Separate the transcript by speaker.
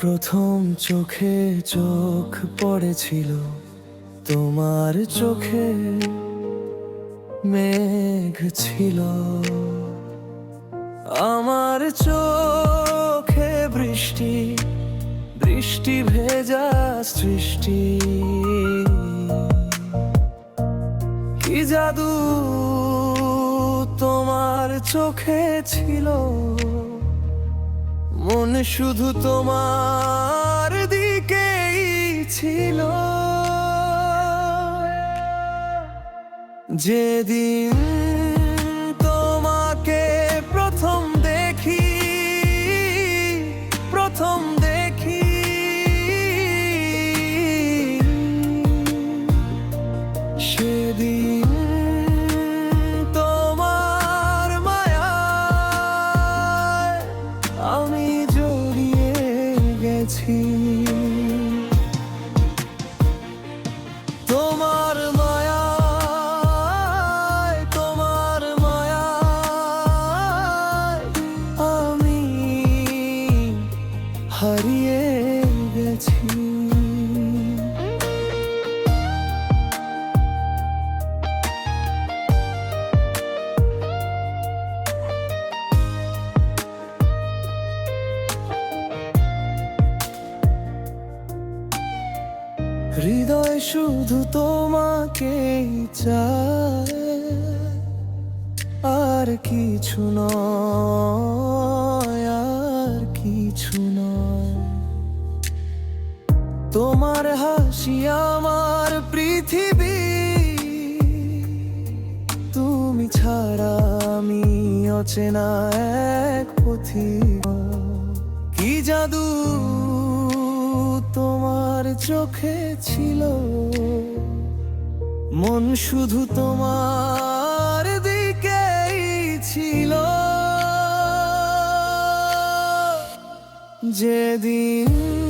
Speaker 1: প্রথম চোখে চোখ পড়েছিল তোমার চোখে মেঘ ছিল। আমার চোখে বৃষ্টি বৃষ্টি ভেজা সৃষ্টি। কি জাদু তোমার চোখে ছিল? শুধু তোমার দিকেই ছিল। যেদিন হৃদয় শুধু তোমাকে আর কিছু নয়, আর কিছু নয়। তোমার হাসি আমার পৃথিবী, তুমি ছাড়া আমি অচেনা এক পথি কি জাদু তোমার চোখে ছিল। মন শুধু তোমার দিকেই ছিল। যেদিন